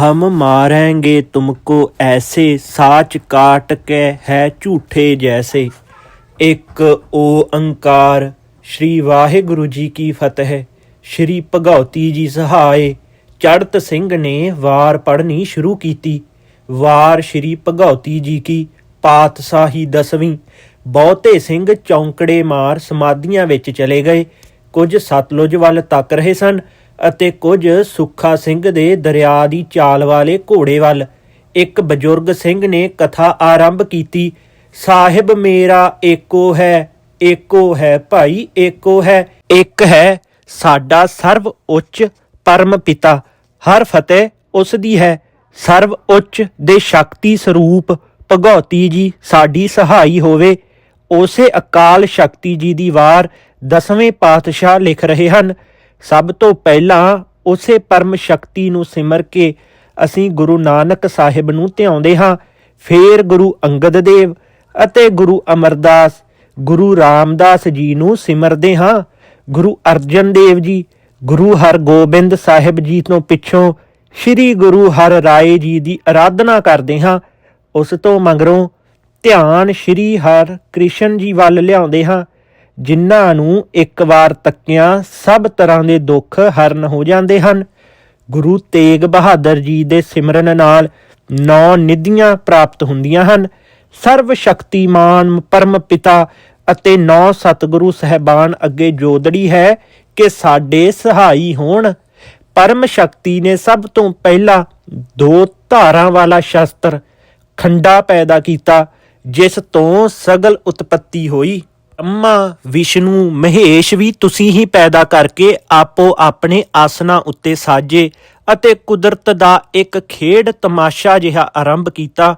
ਹਮ ਮਾਰਾਂਗੇ ਤੁਮਕੋ ਐਸੇ ਸਾਚ ਕਾਟ ਕੇ ਹੈ ਝੂਠੇ ਜੈਸੇ। ਇੱਕ ਓੰਕਾਰ ਸ੍ਰੀ ਵਾਹਿਗੁਰੂ ਜੀ ਕੀ ਫਤਿਹ, ਸ੍ਰੀ ਭਗਉਤੀ ਜੀ ਸਹਾਏ ਚੜਤ ਸਿੰਘ ਨੇ ਵਾਰ ਪੜਨੀ ਸ਼ੁਰੂ ਕੀਤੀ। ਵਾਰ ਸ੍ਰੀ ਭਗਉਤੀ ਜੀ ਕੀ ਪਾਤਸ਼ਾਹੀ ਦਸਵੀਂ, ਬਹੁਤੇ ਸਿੰਘ ਚੌਂਕੜੇ ਮਾਰ ਸਮਾਧੀਆਂ ਵਿੱਚ ਚਲੇ ਗਏ। ਕੁਝ ਸਤਲੁਜ ਵੱਲ ਤੱਕ ਰਹੇ ਸਨ ਅਤੇ ਕੁਝ ਸੁੱਖਾ ਸਿੰਘ ਦੇ ਦਰਿਆ ਦੀ ਚਾਲ ਵਾਲੇ ਘੋੜੇ ਵੱਲ। ਇੱਕ ਬਜ਼ੁਰਗ ਸਿੰਘ ਨੇ ਕਥਾ ਆਰੰਭ ਕੀਤੀ, ਸਾਹਿਬ, ਮੇਰਾ ਏਕੋ ਹੈ ਏਕੋ ਹੈ ਭਾਈ, ਏਕੋ ਹੈ। ਇੱਕ ਹੈ ਸਾਡਾ ਸਰਵ ਉੱਚ ਪਰਮ ਪਿਤਾ। ਹਰ ਫਤਿਹ ਉਸ ਦੀ ਹੈ। ਸਰਵ ਉੱਚ ਦੇ ਸ਼ਕਤੀ ਸਰੂਪ ਭਗਉਤੀ ਜੀ ਸਾਡੀ ਸਹਾਈ ਹੋਵੇ। ਉਸੇ ਅਕਾਲ ਸ਼ਕਤੀ ਜੀ ਦੀ ਵਾਰ ਦਸਵੇਂ ਪਾਤਸ਼ਾਹ ਲਿਖ ਰਹੇ ਹਨ। ਸਭ ਤੋਂ ਪਹਿਲਾਂ ਉਸੇ ਪਰਮ ਸ਼ਕਤੀ ਨੂੰ ਸਿਮਰ ਕੇ ਅਸੀਂ ਗੁਰੂ ਨਾਨਕ ਸਾਹਿਬ ਨੂੰ ਧਿਆਉਂਦੇ ਹਾਂ। ਫੇਰ ਗੁਰੂ ਅੰਗਦ ਦੇਵ ਅਤੇ ਗੁਰੂ ਅਮਰਦਾਸ, ਗੁਰੂ ਰਾਮਦਾਸ ਜੀ ਨੂੰ ਸਿਮਰਦੇ ਹਾਂ। ਗੁਰੂ ਅਰਜਨ ਦੇਵ ਜੀ, ਗੁਰੂ ਹਰਗੋਬਿੰਦ ਸਾਹਿਬ ਜੀ ਤੋਂ ਪਿੱਛੋਂ ਸ੍ਰੀ ਗੁਰੂ ਹਰ ਰਾਏ ਜੀ ਦੀ ਆਰਾਧਨਾ ਕਰਦੇ ਹਾਂ। ਉਸ ਤੋਂ ਮਗਰੋਂ ਧਿਆਨ ਸ੍ਰੀ ਹਰ ਕ੍ਰਿਸ਼ਨ ਜੀ ਵੱਲ ਲਿਆਉਂਦੇ ਹਾਂ। ਜਿਨ੍ਹਾਂ ਨੂੰ ਇੱਕ ਵਾਰ ਤੱਕਿਆਂ ਸਭ ਤਰ੍ਹਾਂ ਦੇ ਦੁੱਖ ਹਰਨ ਹੋ ਜਾਂਦੇ ਹਨ। ਗੁਰੂ ਤੇਗ ਬਹਾਦਰ ਜੀ ਦੇ ਸਿਮਰਨ ਨਾਲ ਨੌ ਨਿਧੀਆਂ ਪ੍ਰਾਪਤ ਹੁੰਦੀਆਂ ਹਨ। ਸਰਵ ਸ਼ਕਤੀਮਾਨ ਪਰਮ ਪਿਤਾ ਅਤੇ ਨੌ ਸਤਿਗੁਰੂ ਸਹਿਬਾਨ ਅੱਗੇ ਜੋਦੜੀ ਹੈ ਕਿ ਸਾਡੇ ਸਹਾਈ ਹੋਣ। ਪਰਮ ਸ਼ਕਤੀ ਨੇ ਸਭ ਤੋਂ ਪਹਿਲਾਂ ਦੋ ਧਾਰਾਂ ਵਾਲਾ ਸ਼ਸਤਰ ਖੰਡਾ ਪੈਦਾ ਕੀਤਾ, ਜਿਸ ਤੋਂ ਸਗਲ ਉਤਪਤੀ ਹੋਈ। ਅੰਮਾ, ਵਿਸ਼ਨੂੰ, ਮਹੇਸ਼ ਵੀ ਤੁਸੀਂ ਹੀ ਪੈਦਾ ਕਰਕੇ ਆਪੋ ਆਪਣੇ ਆਸਨਾਂ ਉੱਤੇ ਸਾਜੇ ਅਤੇ ਕੁਦਰਤ ਦਾ ਇੱਕ ਖੇਡ ਤਮਾਸ਼ਾ ਜਿਹਾ ਆਰੰਭ ਕੀਤਾ।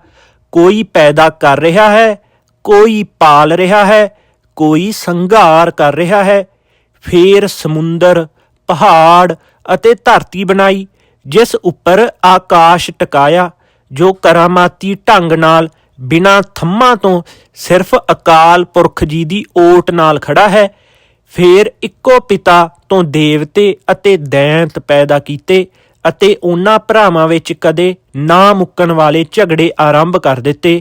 ਕੋਈ ਪੈਦਾ ਕਰ ਰਿਹਾ ਹੈ, ਕੋਈ ਪਾਲ ਰਿਹਾ ਹੈ, ਕੋਈ ਸੰਘਾਰ ਕਰ ਰਿਹਾ ਹੈ। ਫੇਰ ਸਮੁੰਦਰ, ਪਹਾੜ ਅਤੇ ਧਰਤੀ ਬਣਾਈ, ਜਿਸ ਉੱਪਰ ਆਕਾਸ਼ ਟਿਕਾਇਆ, ਜੋ ਕਰਾਮਾਤੀ ਢੰਗ ਨਾਲ ਬਿਨਾਂ ਥੰਮਾਂ ਤੋਂ ਸਿਰਫ ਅਕਾਲ ਪੁਰਖ ਜੀ ਦੀ ਓਟ ਨਾਲ ਖੜਾ ਹੈ, ਫੇਰ ਇੱਕੋ ਪਿਤਾ ਤੋਂ ਦੇਵਤੇ ਅਤੇ ਦੈਂਤ ਪੈਦਾ ਕੀਤੇ ਅਤੇ ਉਹਨਾਂ ਭਰਾਵਾਂ ਵਿੱਚ ਕਦੇ ਨਾ ਮੁੱਕਣ ਵਾਲੇ ਝਗੜੇ ਆਰੰਭ ਕਰ ਦਿੱਤੇ।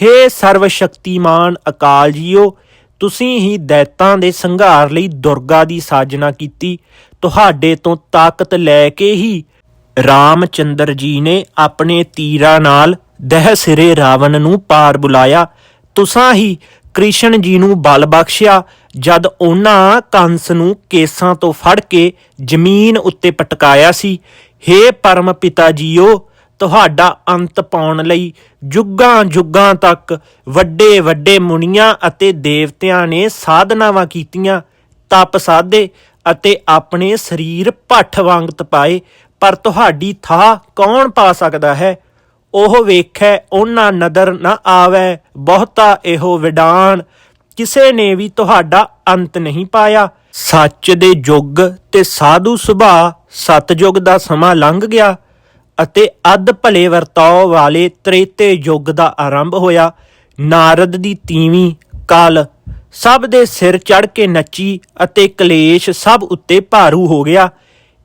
ਹੇ ਸਰਵ ਸ਼ਕਤੀਮਾਨ ਅਕਾਲ ਜੀਓ, ਤੁਸੀਂ ਹੀ ਦੈਤਾਂ ਦੇ ਸੰਘਾਰ ਲਈ ਦੁਰਗਾ ਦੀ ਸਾਜਨਾ ਕੀਤੀ, ਤੁਹਾਡੇ ਤੋਂ ਤਾਕਤ ਲੈ ਕੇ ਹੀ ਰਾਮਚੰਦਰ ਜੀ ਨੇ ਆਪਣੇ ਤੀਰਾਂ ਨਾਲ ਦਹ ਸਿਰੇ ਰਾਵਣ ਨੂੰ ਪਾਰ ਬੁਲਾਇਆ। ਤੁਸਾਂ ਹੀ ਕ੍ਰਿਸ਼ਨ ਜੀ ਨੂੰ ਬਲ ਬਖਸ਼ਿਆ। ਜਦ ਉਹਨਾਂ ਕੰਸ ਨੂੰ ਕੇਸਾਂ ਤੋਂ ਫੜ ਕੇ ਜ਼ਮੀਨ ਉੱਤੇ ਪਟਕਾਇਆ ਸੀ, ਹੇ ਪਰਮ ਪਿਤਾ ਜੀਓ, ਤੁਹਾਡਾ ਅੰਤ ਪਾਉਣ ਲਈ ਜੁਗਾਂ ਜੁਗਾਂ ਤੱਕ ਵੱਡੇ ਵੱਡੇ ਮੁਨੀਆਂ ਅਤੇ ਦੇਵਤਿਆਂ ਨੇ ਸਾਧਨਾਵਾਂ ਕੀਤੀਆਂ। ਤਪ ਸਾਧੇ ਅਤੇ ਆਪਣੇ ਸਰੀਰ ਭੱਠ ਵਾਂਗ ਤਪਾਏ। ਪਰ ਤੁਹਾਡੀ ਥਾਂ ਕੌਣ ਪਾ ਸਕਦਾ ਹੈ? ਉਹ ਵੇਖੈ, ਉਹਨਾਂ ਨਦਰ ਨਾ ਆਵੈ, ਬਹੁਤਾ ਇਹੋ ਵਿਡਾਨ ਕਿਸੇ ਨੇ ਵੀ ਤੁਹਾਡਾ ਅੰਤ ਨਹੀਂ ਪਾਇਆ। ਸੱਚ ਦੇ ਯੁੱਗ ਤੇ ਸਾਧੂ ਸੁਭਾ ਸਤਜੁਗ ਦਾ ਸਮਾਂ ਲੰਘ ਗਿਆ ਅਤੇ ਅੱਧ ਭਲੇ ਵਰਤਾਓ ਵਾਲੇ ਤ੍ਰੇਤੇ ਯੁੱਗ ਦਾ ਆਰੰਭ ਹੋਇਆ। ਨਾਰਦ ਦੀ ਤੀਵੀਂ ਕਲ ਸਭ ਦੇ ਸਿਰ ਚੜ ਕੇ ਨੱਚੀ ਅਤੇ ਕਲੇਸ਼ ਸਭ ਉੱਤੇ ਭਾਰੂ ਹੋ ਗਿਆ।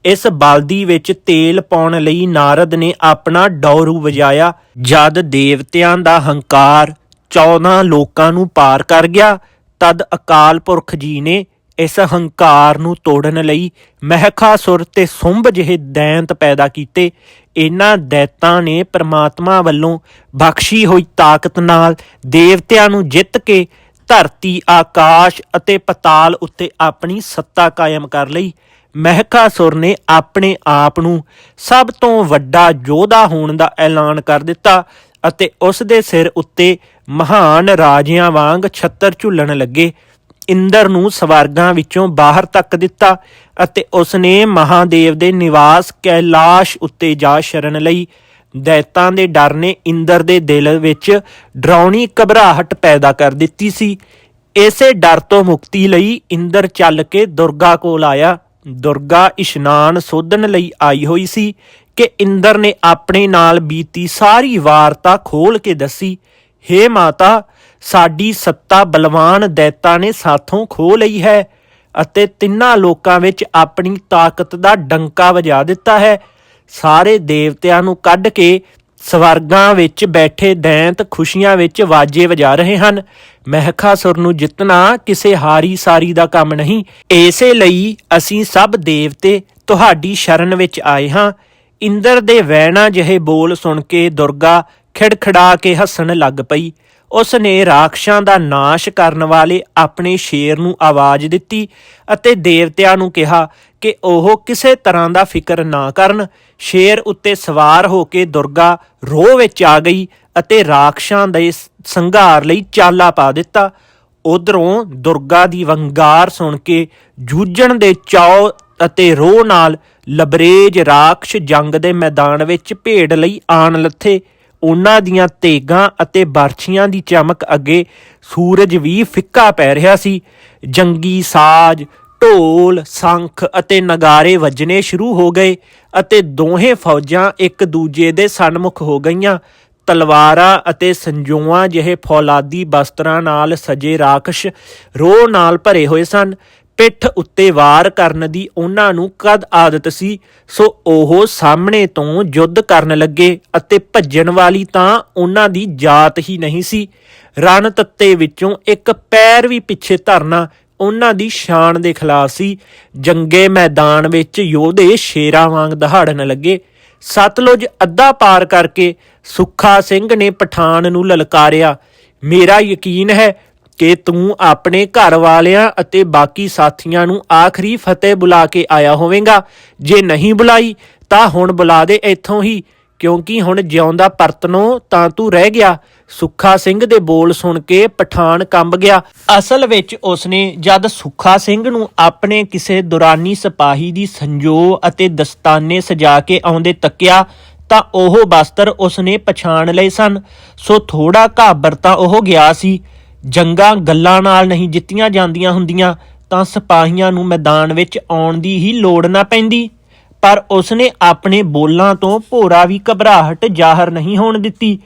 ਇਸ ਬਲਦੀ ਵਿੱਚ ਤੇਲ ਪਾਉਣ ਲਈ ਨਾਰਦ ਨੇ ਆਪਣਾ ਡੌਰੂ ਵਜਾਇਆ। ਜਦ ਦੇਵਤਿਆਂ ਦਾ ਹੰਕਾਰ 14 ਲੋਕਾਂ ਨੂੰ ਪਾਰ ਕਰ ਗਿਆ, ਤਦ ਅਕਾਲ ਪੁਰਖ ਜੀ ਨੇ ਇਸ ਹੰਕਾਰ ਨੂੰ ਤੋੜਨ ਲਈ ਮਹਿਖਾਸੁਰ ਤੇ ਸੁੰਭ ਜਿਹੇ ਦੈਂਤ ਪੈਦਾ ਕੀਤੇ। ਇਹਨਾਂ ਦੈਤਾਂ ਨੇ ਪ੍ਰਮਾਤਮਾ ਵੱਲੋਂ ਬਖਸ਼ੀ ਹੋਈ ਤਾਕਤ ਨਾਲ ਦੇਵਤਿਆਂ ਨੂੰ ਜਿੱਤ ਕੇ ਧਰਤੀ, ਆਕਾਸ਼ ਅਤੇ ਪਤਾਲ ਉੱਤੇ ਆਪਣੀ ਸੱਤਾ ਕਾਇਮ ਕਰ ਲਈ। ਮਹਿਕਾਸੁਰ ਨੇ ਆਪਣੇ ਆਪ ਨੂੰ ਸਭ ਤੋਂ ਵੱਡਾ ਯੋਧਾ ਹੋਣ ਦਾ ਐਲਾਨ ਕਰ ਦਿੱਤਾ ਅਤੇ ਉਸ ਦੇ ਸਿਰ ਉੱਤੇ ਮਹਾਨ ਰਾਜਿਆਂ ਵਾਂਗ ਛੱਤਰ ਝੁੱਲਣ ਲੱਗੇ। ਇੰਦਰ ਨੂੰ ਸਵਰਗਾਂ ਵਿੱਚੋਂ ਬਾਹਰ ਤੱਕ ਦਿੱਤਾ ਅਤੇ ਉਸ ਨੇ ਮਹਾਦੇਵ ਦੇ ਨਿਵਾਸ ਕੈਲਾਸ਼ ਉੱਤੇ ਜਾ ਸ਼ਰਨ ਲਈ। ਦੈਤਾਂ ਦੇ ਡਰ ਨੇ ਇੰਦਰ ਦੇ ਦਿਲ ਵਿੱਚ ਡਰਾਉਣੀ ਘਬਰਾਹਟ ਪੈਦਾ ਕਰ ਦਿੱਤੀ ਸੀ। ਇਸੇ ਡਰ ਤੋਂ ਮੁਕਤੀ ਲਈ ਇੰਦਰ ਚੱਲ ਕੇ ਦੁਰਗਾ ਕੋਲ ਆਇਆ। ਦੁਰਗਾ ਇਸ਼ਨਾਨ ਸੋਧਣ ਲਈ ਆਈ ਹੋਈ ਸੀ ਕਿ ਇੰਦਰ ਨੇ ਆਪਣੇ ਨਾਲ ਬੀਤੀ ਸਾਰੀ ਵਾਰਤਾ ਖੋਲ ਕੇ ਦੱਸੀ, ਹੇ ਮਾਤਾ, ਸਾਡੀ ਸੱਤਾ ਬਲਵਾਨ ਦੈਤਾ ਨੇ ਸਾਥੋਂ ਖੋ ਲਈ ਹੈ ਅਤੇ ਤਿੰਨਾਂ ਲੋਕਾਂ ਵਿੱਚ ਆਪਣੀ ਤਾਕਤ ਦਾ ਡੰਕਾ ਵਜਾ ਦਿੱਤਾ ਹੈ। ਸਾਰੇ ਦੇਵਤਿਆਂ ਨੂੰ ਕੱਢ ਕੇ ਸਵਰਗਾਂ ਵਿੱਚ ਬੈਠੇ ਦੈਂਤ ਖੁਸ਼ੀਆਂ ਵਿੱਚ ਵਾਜੇ ਵਜਾ ਰਹੇ ਹਨ। ਮਹਿਖਾਸੁਰ ਨੂੰ ਜਿੱਤਣਾ ਕਿਸੇ ਹਾਰੀ ਸਾਰੀ ਦਾ ਕੰਮ ਨਹੀਂ। ਇਸੇ ਲਈ ਅਸੀਂ ਸਭ ਦੇਵਤੇ ਤੁਹਾਡੀ ਸ਼ਰਨ ਵਿੱਚ ਆਏ ਹਾਂ। ਇੰਦਰ ਦੇ ਵੈਣਾ ਜਿਹੇ ਬੋਲ ਸੁਣ ਕੇ ਦੁਰਗਾ ਖਿੜਖੜਾ ਕੇ ਹੱਸਣ ਲੱਗ ਪਈ। ਉਸ ਨੇ ਰਾਖਸ਼ਾਂ ਦਾ ਨਾਸ਼ ਕਰਨ ਵਾਲੇ ਆਪਣੇ ਸ਼ੇਰ ਨੂੰ ਆਵਾਜ਼ ਦਿੱਤੀ ਅਤੇ ਦੇਵਤਿਆਂ ਨੂੰ ਕਿਹਾ ਕਿ ਉਹ ਕਿਸੇ ਤਰ੍ਹਾਂ ਦਾ ਫਿਕਰ ਨਾ ਕਰਨ। ਸ਼ੇਰ ਉੱਤੇ ਸਵਾਰ ਹੋ ਕੇ ਦੁਰਗਾ ਰੋਹ ਵਿੱਚ ਆ ਗਈ ਅਤੇ ਰਾਖਸ਼ਾਂ ਦੇ ਸੰਘਾਰ ਲਈ ਚਾਲਾ ਪਾ ਦਿੱਤਾ। ਉਧਰੋਂ ਦੁਰਗਾ ਦੀ ਵੰਗਾਰ ਸੁਣ ਕੇ ਜੂਝਣ ਦੇ ਚਾਅ ਅਤੇ ਰੋਹ ਨਾਲ ਲਬਰੇਜ ਰਾਖਸ਼ ਜੰਗ ਦੇ ਮੈਦਾਨ ਵਿੱਚ ਭੇਡ ਲਈ ਆਣ ਲੱਥੇ। ਉਹਨਾਂ ਦੀਆਂ ਤੇਗਾਂ ਅਤੇ ਬਰਛੀਆਂ ਦੀ ਚਮਕ ਅੱਗੇ ਸੂਰਜ ਵੀ ਫਿੱਕਾ ਪੈ ਰਿਹਾ ਸੀ। ਜੰਗੀ, ਸਾਜ਼, ਢੋਲ, ਸ਼ੰਖ ਅਤੇ ਨਗਾਰੇ ਵੱਜਣੇ ਸ਼ੁਰੂ ਹੋ ਗਏ ਅਤੇ ਦੋਹੇ ਫੌਜਾਂ ਇੱਕ ਦੂਜੇ ਦੇ ਸਨਮੁਖ ਹੋ ਗਈਆਂ। ਤਲਵਾਰਾਂ ਅਤੇ ਸੰਜੋਆਂ ਜਿਹੇ ਫੌਲਾਦੀ ਬਸਤਰਾਂ ਨਾਲ ਸਜੇ ਰਾਖਸ਼ ਰੋਹ ਨਾਲ ਭਰੇ ਹੋਏ ਸਨ। ਪਿੱਠ ਉੱਤੇ ਵਾਰ ਕਰਨ ਦੀ ਉਹਨਾਂ ਨੂੰ ਕਦ ਆਦਤ ਸੀ? ਸੋ ਉਹ ਸਾਹਮਣੇ ਤੋਂ ਯੁੱਧ ਕਰਨ ਲੱਗੇ ਅਤੇ ਭੱਜਣ ਵਾਲੀ ਤਾਂ ਉਹਨਾਂ ਦੀ ਜਾਤ ਹੀ ਨਹੀਂ ਸੀ। ਰਣ ਤੱਤੇ ਵਿੱਚੋਂ ਇੱਕ ਪੈਰ ਵੀ ਪਿੱਛੇ ਧਰਨਾ ਉਹਨਾਂ ਦੀ ਸ਼ਾਨ ਦੇ ਖਿਲਾਫ ਸੀ। ਜੰਗੇ ਮੈਦਾਨ ਵਿੱਚ ਯੋਧੇ ਸ਼ੇਰਾਂ ਵਾਂਗ ਦਹਾੜਨ ਲੱਗੇ। ਸਤਲੁਜ ਅੱਧਾ ਪਾਰ ਕਰਕੇ ਸੁੱਖਾ ਸਿੰਘ ਨੇ ਪਠਾਨ ਨੂੰ ਲਲਕਾਰਿਆ, ਮੇਰਾ ਯਕੀਨ ਹੈ ਕਿ ਤੂੰ ਆਪਣੇ ਘਰ ਵਾਲਿਆਂ ਅਤੇ ਬਾਕੀ ਸਾਥੀਆਂ ਨੂੰ ਆਖਰੀ ਫਤਿਹ ਬੁਲਾ ਕੇ ਆਇਆ ਹੋਵੇਂਗਾ। ਜੇ ਨਹੀਂ ਬੁਲਾਈ, ਤਾਂ ਹੁਣ ਬੁਲਾ ਦੇ ਇੱਥੋਂ ਹੀ, ਕਿਉਂਕਿ ਹੁਣ ਜਿਉਂਦਾ ਪਰਤਨੋਂ ਤਾਂ ਤੂੰ ਰਹਿ ਗਿਆ। ਸੁੱਖਾ ਸਿੰਘ ਦੇ ਬੋਲ ਸੁਣ ਕੇ ਪਠਾਨ ਕੰਬ ਗਿਆ। ਅਸਲ ਵਿੱਚ ਉਸਨੇ ਜਦ ਸੁੱਖਾ ਸਿੰਘ ਨੂੰ ਆਪਣੇ ਕਿਸੇ ਦੁਰਾਨੀ ਸਿਪਾਹੀ ਦੀ ਸੰਜੋ ਅਤੇ ਦਸਤਾਨੇ ਸਜਾ ਕੇ ਆਉਂਦੇ ਤੱਕਿਆ, ਤਾਂ ਉਹ ਬਸਤਰ ਉਸਨੇ ਪਛਾਣ ਲਏ ਸਨ। ਸੋ ਥੋੜਾ ਘਾਬਰ ਤਾਂ ਉਹ ਗਿਆ ਸੀ। ਜੰਗਾਂ ਗੱਲਾਂ ਨਾਲ ਨਹੀਂ ਜਿੱਤੀਆਂ ਜਾਂਦੀਆਂ ਹੁੰਦੀਆਂ, ਤਾਂ ਸਿਪਾਹੀਆਂ ਨੂੰ ਮੈਦਾਨ ਵਿੱਚ ਆਉਣ ਦੀ ਹੀ ਲੋੜ ਨਾ ਪੈਂਦੀ। ਪਰ ਉਸਨੇ ਆਪਣੇ ਬੋਲਾਂ ਤੋਂ ਭੋਰਾ ਵੀ ਘਬਰਾਹਟ ਜ਼ਾਹਰ ਨਹੀਂ ਹੋਣ ਦਿੱਤੀ।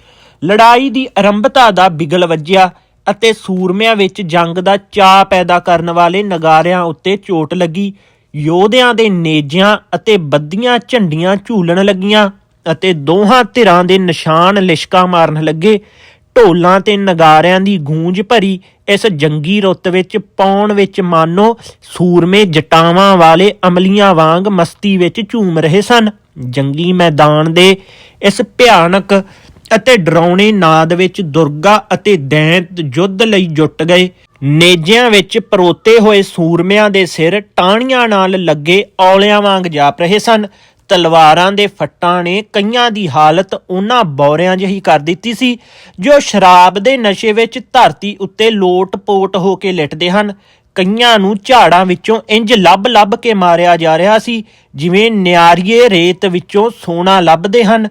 ਲੜਾਈ ਦੀ ਆਰੰਭਤਾ ਦਾ ਬਿਗਲ ਵੱਜਿਆ ਅਤੇ ਸੂਰਮਿਆਂ ਵਿੱਚ ਜੰਗ ਦਾ ਚਾਅ ਪੈਦਾ ਕਰਨ ਵਾਲੇ ਨਗਾਰਿਆਂ ਉੱਤੇ ਚੋਟ ਲੱਗੀ। ਯੋਧਿਆਂ ਦੇ ਨੇਜਿਆਂ ਅਤੇ ਬੱਦੀਆਂ ਝੰਡੀਆਂ ਝੂਲਣ ਲੱਗੀਆਂ ਅਤੇ ਦੋਹਾਂ ਧਿਰਾਂ ਦੇ ਨਿਸ਼ਾਨ ਲਿਸ਼ਕਾ ਮਾਰਨ ਲੱਗੇ। ਢੋਲਾਂ ਤੇ ਨਗਾਰਿਆਂ ਦੀ ਗੂੰਜ ਭਰੀ ਇਸ ਜੰਗੀ ਰੁੱਤ ਵਿੱਚ ਪੌਣ ਵਿੱਚ ਮਾਨੋ ਸੂਰਮੇ ਜਟਾਵਾਂ ਵਾਲੇ ਅਮਲੀਆਂ ਵਾਂਗ ਮਸਤੀ ਵਿੱਚ ਝੂਮ ਰਹੇ ਸਨ। ਜੰਗੀ ਮੈਦਾਨ ਦੇ ਇਸ ਭਿਆਨਕ ਅਤੇ ਡਰਾਉਣੇ ਨਾਦ ਵਿੱਚ ਦੁਰਗਾ ਅਤੇ ਦੈਂਤ ਯੁੱਧ ਲਈ ਜੁਟ ਗਏ। ਨੇਜਿਆਂ ਵਿੱਚ ਪਰੋਤੇ ਹੋਏ ਸੂਰਮਿਆਂ ਦੇ ਸਿਰ ਟਾਹਣੀਆਂ ਨਾਲ ਲੱਗੇ ਔਲਿਆਂ ਵਾਂਗ ਜਾਪ ਰਹੇ ਸਨ। ਤਲਵਾਰਾਂ ਦੇ ਫੱਟਾਂ ਨੇ ਕਈਆਂ ਦੀ ਹਾਲਤ ਉਹਨਾਂ ਬੌਰਿਆਂ ਜਿਹੀ ਕਰ ਦਿੱਤੀ ਸੀ, ਜੋ ਸ਼ਰਾਬ ਦੇ ਨਸ਼ੇ ਵਿੱਚ ਧਰਤੀ ਉੱਤੇ ਲੋਟ-ਪੋਟ ਹੋ ਕੇ ਲਿਟਦੇ ਹਨ। ਕਈਆਂ ਨੂੰ ਝਾੜਾਂ ਵਿੱਚੋਂ ਇੰਜ ਲੱਭ-ਲੱਭ ਕੇ ਮਾਰਿਆ ਜਾ ਰਿਹਾ ਸੀ, ਜਿਵੇਂ ਨਿਆਰੀਏ ਰੇਤ ਵਿੱਚੋਂ ਸੋਨਾ ਲੱਭਦੇ ਹਨ।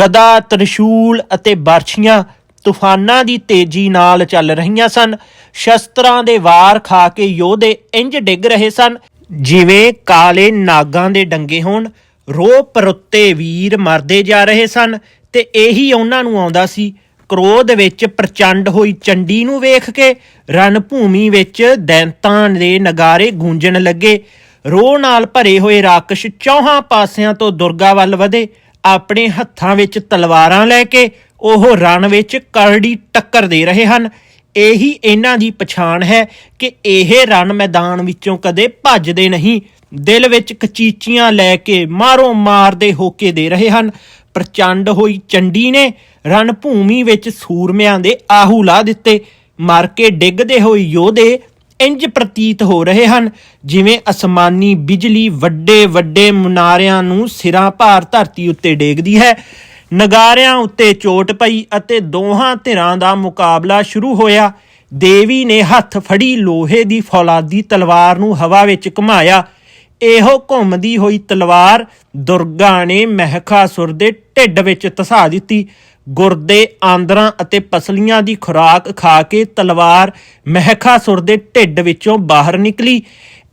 ਗਦਾ, ਤ੍ਰਿਸ਼ੂਲ ਅਤੇ ਬਰਛੀਆਂ ਤੂਫਾਨਾਂ ਦੀ ਤੇਜ਼ੀ ਨਾਲ ਚੱਲ ਰਹੀਆਂ ਸਨ। ਸ਼ਸਤਰਾਂ ਦੇ ਵਾਰ ਖਾ ਕੇ ਯੋਧੇ ਇੰਜ ਡਿੱਗ ਰਹੇ ਸਨ, ਜਿਵੇਂ ਕਾਲੇ ਨਾਗਾਂ ਦੇ ਡੰਗੇ ਹੋਣ। ਰੋਹ ਪਰੁੱਤੇ ਵੀਰ ਮਰਦੇ ਜਾ ਰਹੇ ਸਨ ਤੇ ਇਹੀ ਉਹਨਾਂ ਨੂੰ ਆਉਂਦਾ ਸੀ। ਕ੍ਰੋਧ ਵਿੱਚ ਪ੍ਰਚੰਡ ਹੋਈ ਚੰਡੀ ਨੂੰ ਵੇਖ ਕੇ ਰਣ ਭੂਮੀ ਵਿੱਚ ਦੈਂਤਾਂ ਦੇ ਨਗਾਰੇ ਗੂੰਜਣ ਲੱਗੇ। ਰੋਹ ਨਾਲ ਭਰੇ ਹੋਏ ਰਾਕਸ਼ ਚੌਹਾਂ ਪਾਸਿਆਂ ਤੋਂ ਦੁਰਗਾ ਵੱਲ ਵਧੇ। ਆਪਣੇ ਹੱਥਾਂ ਵਿੱਚ ਤਲਵਾਰਾਂ ਲੈ ਕੇ ਉਹ ਰਣ ਵਿੱਚ ਕਰੜੀ ਟੱਕਰ ਦੇ ਰਹੇ ਹਨ। ਇਹੀ ਇਹਨਾਂ ਦੀ ਪਛਾਣ ਹੈ ਕਿ ਇਹ ਰਣ ਮੈਦਾਨ ਵਿੱਚੋਂ ਕਦੇ ਭੱਜਦੇ ਨਹੀਂ। ਦਿਲ ਵਿੱਚ ਕਚੀਚੀਆਂ ਲੈ ਕੇ ਮਾਰੋ ਮਾਰ ਦੇ ਹੋਕੇ ਦੇ ਰਹੇ ਹਨ। ਪ੍ਰਚੰਡ ਹੋਈ ਚੰਡੀ ਨੇ ਰਣ ਭੂਮੀ ਵਿੱਚ ਸੂਰਮਿਆਂ ਦੇ ਆਹੂ ਲਾ ਦਿੱਤੇ। ਮਰ ਕੇ ਡਿੱਗਦੇ ਹੋਏ ਯੋਧੇ ਇੰਜ ਪ੍ਰਤੀਤ ਹੋ ਰਹੇ ਹਨ, ਜਿਵੇਂ ਅਸਮਾਨੀ ਬਿਜਲੀ ਵੱਡੇ ਵੱਡੇ ਮੁਨਾਰਿਆਂ ਨੂੰ ਸਿਰਾਂ ਭਾਰ ਧਰਤੀ ਉੱਤੇ ਡੇਗਦੀ ਹੈ। ਨਗਾਰਿਆਂ ਉੱਤੇ ਚੋਟ ਪਈ ਅਤੇ ਦੋਹਾਂ ਧਿਰਾਂ ਦਾ ਮੁਕਾਬਲਾ ਸ਼ੁਰੂ ਹੋਇਆ। ਦੇਵੀ ਨੇ ਹੱਥ ਫੜੀ ਲੋਹੇ ਦੀ ਫੌਲਾਦੀ ਤਲਵਾਰ ਨੂੰ ਹਵਾ ਵਿੱਚ ਘੁਮਾਇਆ। ਇਹੋ ਘੁੰਮਦੀ ਹੋਈ ਤਲਵਾਰ ਦੁਰਗਾ ਨੇ ਮਹਿਖਾਸੁਰ ਦੇ ਢਿੱਡ ਵਿੱਚ ਧਸਾ ਦਿੱਤੀ। ਗੁਰਦੇ ਆਂਦਰਾਂ ਅਤੇ ਪਸਲੀਆਂ ਦੀ ਖੁਰਾਕ ਖਾ ਕੇ ਤਲਵਾਰ ਮਹਿਖਾਸੁਰ ਦੇ ਢਿੱਡ ਵਿੱਚੋਂ ਬਾਹਰ ਨਿਕਲੀ।